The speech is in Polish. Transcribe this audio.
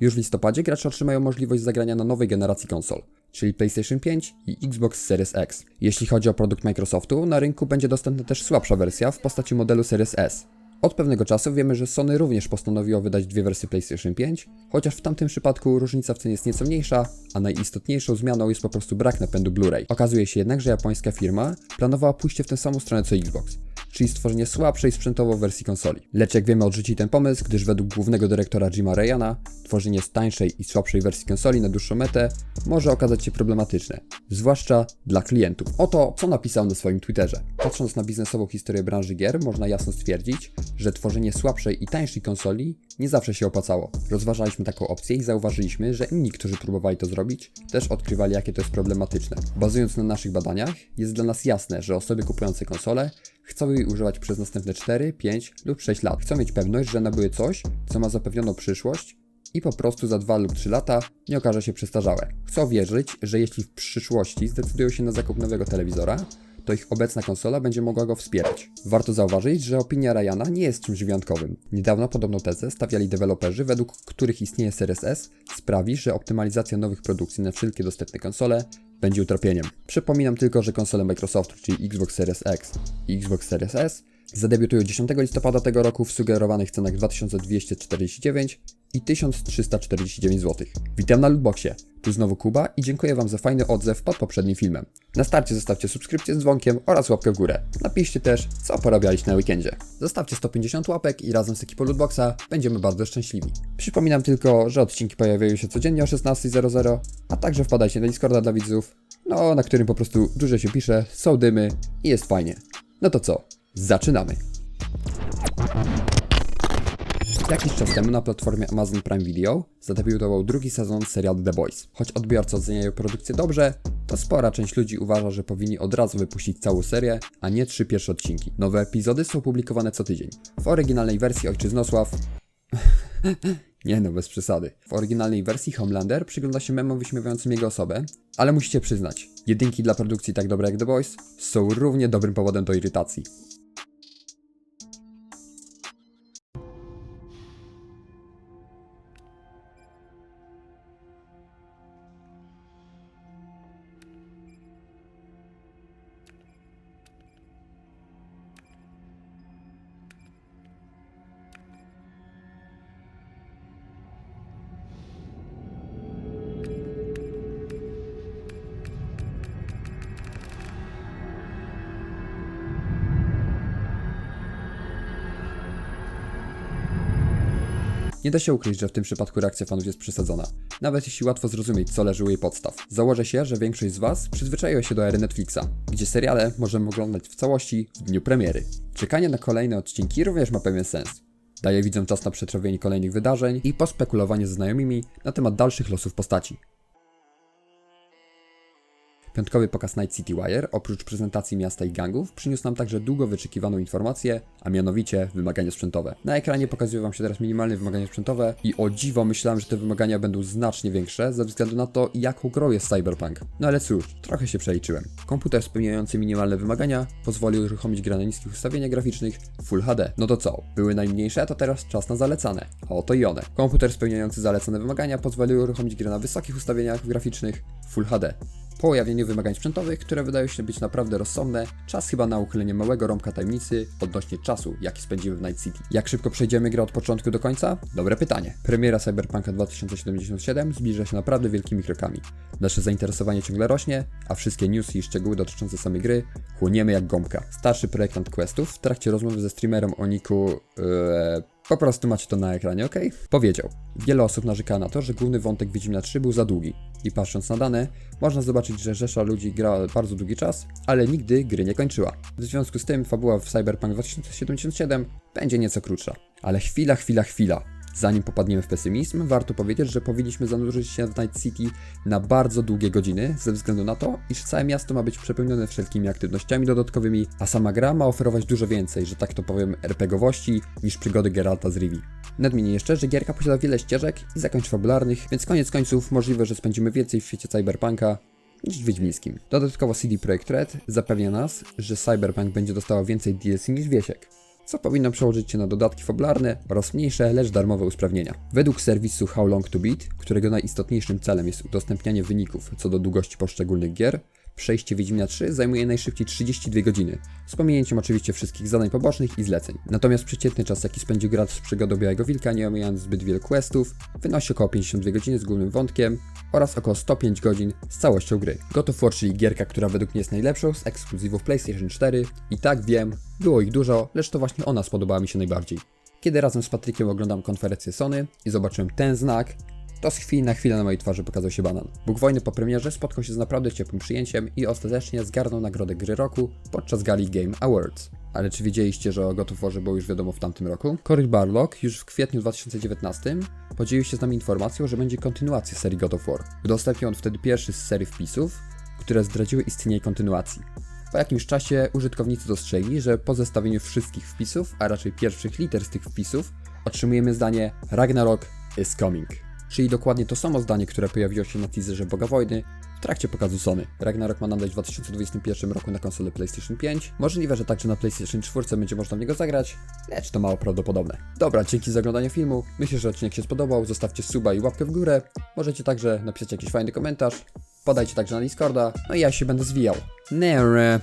Już w listopadzie gracze otrzymają możliwość zagrania na nowej generacji konsol, czyli PlayStation 5 i Xbox Series X. Jeśli chodzi o produkt Microsoftu, na rynku będzie dostępna też słabsza wersja w postaci modelu Series S. Od pewnego czasu wiemy, że Sony również postanowiło wydać dwie wersje PlayStation 5, chociaż w tamtym przypadku różnica w cenie jest nieco mniejsza, a najistotniejszą zmianą jest po prostu brak napędu Blu-ray. Okazuje się jednak, że japońska firma planowała pójście w tę samą stronę co Xbox, czyli stworzenie słabszej sprzętowo wersji konsoli. Lecz jak wiemy odrzuci ten pomysł, gdyż według głównego dyrektora Jima Ryana tworzenie tańszej i słabszej wersji konsoli na dłuższą metę może okazać się problematyczne, zwłaszcza dla klientów. Oto co napisał na swoim Twitterze. Patrząc na biznesową historię branży gier, można jasno stwierdzić, że tworzenie słabszej i tańszej konsoli nie zawsze się opłacało. Rozważaliśmy taką opcję i zauważyliśmy, że inni, którzy próbowali to zrobić, też odkrywali, jakie to jest problematyczne. Bazując na naszych badaniach, jest dla nas jasne, że osoby kupujące konsole chcą jej używać przez następne 4, 5 lub 6 lat. Chcą mieć pewność, że nabyły coś, co ma zapewnioną przyszłość i po prostu za 2 lub 3 lata nie okaże się przestarzałe. Chcą wierzyć, że jeśli w przyszłości zdecydują się na zakup nowego telewizora, to ich obecna konsola będzie mogła go wspierać. Warto zauważyć, że opinia Ryana nie jest czymś wyjątkowym. Niedawno podobną tezę stawiali deweloperzy, według których istnienie Series sprawi, że optymalizacja nowych produkcji na wszystkie dostępne konsole będzie utrapieniem. Przypominam tylko, że konsole Microsoftu, czyli Xbox Series X i Xbox Series S, zadebiutują 10 listopada tego roku w sugerowanych cenach 2249 i 1349 zł. Witam na Lootboxie. Tu znowu Kuba i dziękuję Wam za fajny odzew pod poprzednim filmem. Na starcie zostawcie subskrypcję z dzwonkiem oraz łapkę w górę. Napiszcie też, co porabialiście na weekendzie. Zostawcie 150 łapek i razem z ekipą Lootboxa będziemy bardzo szczęśliwi. Przypominam tylko, że odcinki pojawiają się codziennie o 16.00, a także wpadajcie na Discorda dla widzów, no na którym po prostu dużo się pisze, są dymy i jest fajnie. No to co? Zaczynamy! Jakiś czas temu na platformie Amazon Prime Video zadebiutował drugi sezon serialu The Boys. Choć odbiorcy oceniają produkcję dobrze, to spora część ludzi uważa, że powinni od razu wypuścić całą serię, a nie trzy pierwsze odcinki. Nowe epizody są publikowane co tydzień. W oryginalnej wersji Ojczyznosław... nie no, bez przesady. W oryginalnej wersji Homelander przygląda się memom wyśmiewającym jego osobę, ale musicie przyznać, jedynki dla produkcji tak dobre jak The Boys są równie dobrym powodem do irytacji. Nie da się ukryć, że w tym przypadku reakcja fanów jest przesadzona. Nawet jeśli łatwo zrozumieć, co leży u jej podstaw. Założę się, że większość z Was przyzwyczaiła się do ery Netflixa, gdzie seriale możemy oglądać w całości w dniu premiery. Czekanie na kolejne odcinki również ma pewien sens. Daje widzom czas na przetrawienie kolejnych wydarzeń i pospekulowanie ze znajomymi na temat dalszych losów postaci. Piątkowy pokaz Night City Wire, oprócz prezentacji miasta i gangów, przyniósł nam także długo wyczekiwaną informację, a mianowicie wymagania sprzętowe. Na ekranie pokazują Wam się teraz minimalne wymagania sprzętowe i o dziwo myślałem, że te wymagania będą znacznie większe ze względu na to, jaką grą jest Cyberpunk. No ale cóż, trochę się przeliczyłem. Komputer spełniający minimalne wymagania pozwolił uruchomić grę na niskich ustawieniach graficznych Full HD. No to co? Były najmniejsze, to teraz czas na zalecane. A oto i one. Komputer spełniający zalecane wymagania pozwolił uruchomić grę na wysokich ustawieniach graficznych Full HD. Po wymagań sprzętowych, które wydają się być naprawdę rozsądne, czas chyba na uchylenie małego rąbka tajemnicy odnośnie czasu, jaki spędzimy w Night City. Jak szybko przejdziemy grę od początku do końca? Dobre pytanie. Premiera Cyberpunka 2077 zbliża się naprawdę wielkimi krokami. Nasze zainteresowanie ciągle rośnie, a wszystkie newsy i szczegóły dotyczące samej gry chłoniemy jak gąbka. Starszy projektant questów w trakcie rozmowy ze streamerem o niku... Yy, po prostu macie to na ekranie, ok? Powiedział. Wiele osób narzeka na to, że główny wątek Wiedźmina 3 był za długi. I patrząc na dane, można zobaczyć, że rzesza ludzi grała bardzo długi czas, ale nigdy gry nie kończyła. W związku z tym fabuła w Cyberpunk 2077 będzie nieco krótsza. Ale chwila, chwila, chwila. Zanim popadniemy w pesymizm, warto powiedzieć, że powinniśmy zanurzyć się w Night City na bardzo długie godziny, ze względu na to, iż całe miasto ma być przepełnione wszelkimi aktywnościami dodatkowymi, a sama gra ma oferować dużo więcej, że tak to powiem, RPGowości niż przygody Geralta z Rivi. Nadmienię jeszcze, że gierka posiada wiele ścieżek i zakończeń fabularnych, więc koniec końców możliwe, że spędzimy więcej w świecie Cyberpunka niż Wiedźmińskim. Dodatkowo CD Projekt Red zapewnia nas, że Cyberpunk będzie dostało więcej DLC niż Wiesiek. Co powinno przełożyć się na dodatki fabularne oraz mniejsze, lecz darmowe usprawnienia. Według serwisu How Long to Beat, którego najistotniejszym celem jest udostępnianie wyników co do długości poszczególnych gier, przejście Wiedźmina 3 zajmuje najszybciej 32 godziny, z pominięciem oczywiście wszystkich zadań pobocznych i zleceń. Natomiast przeciętny czas, jaki spędził gracz z przygodą Białego Wilka, nie omijając zbyt wielu questów, wynosi około 52 godziny z głównym wątkiem oraz około 105 godzin z całością gry. God of War, czyli gierka, która według mnie jest najlepszą z ekskluzywów PlayStation 4 i tak wiem, było ich dużo, lecz to właśnie ona spodobała mi się najbardziej. Kiedy razem z Patrykiem oglądam konferencję Sony i zobaczyłem ten znak, to z chwili na chwilę na mojej twarzy pokazał się banan. Bóg wojny po premierze spotkał się z naprawdę ciepłym przyjęciem i ostatecznie zgarnął nagrodę gry roku podczas gali Game Awards. Ale czy wiedzieliście, że o God of Warze było już wiadomo w tamtym roku? Cory Barlog już w kwietniu 2019 podzielił się z nami informacją, że będzie kontynuacja serii God of War. Udostępnił on wtedy pierwszy z serii wpisów, które zdradziły istnienie kontynuacji. Po jakimś czasie użytkownicy dostrzegli, że po zestawieniu wszystkich wpisów, a raczej pierwszych liter z tych wpisów, otrzymujemy zdanie Ragnarok is coming. Czyli dokładnie to samo zdanie, które pojawiło się na teaserze Boga Wojny w trakcie pokazu Sony. Ragnarok ma nadejść w 2021 roku na konsolę PlayStation 5. Możliwe, że także na PlayStation 4 będzie można w niego zagrać, lecz to mało prawdopodobne. Dobra, dzięki za oglądanie filmu. Myślę, że odcinek się spodobał. Zostawcie suba i łapkę w górę. Możecie także napisać jakiś fajny komentarz. Podajcie także na Discorda. No i ja się będę zwijał. Nere.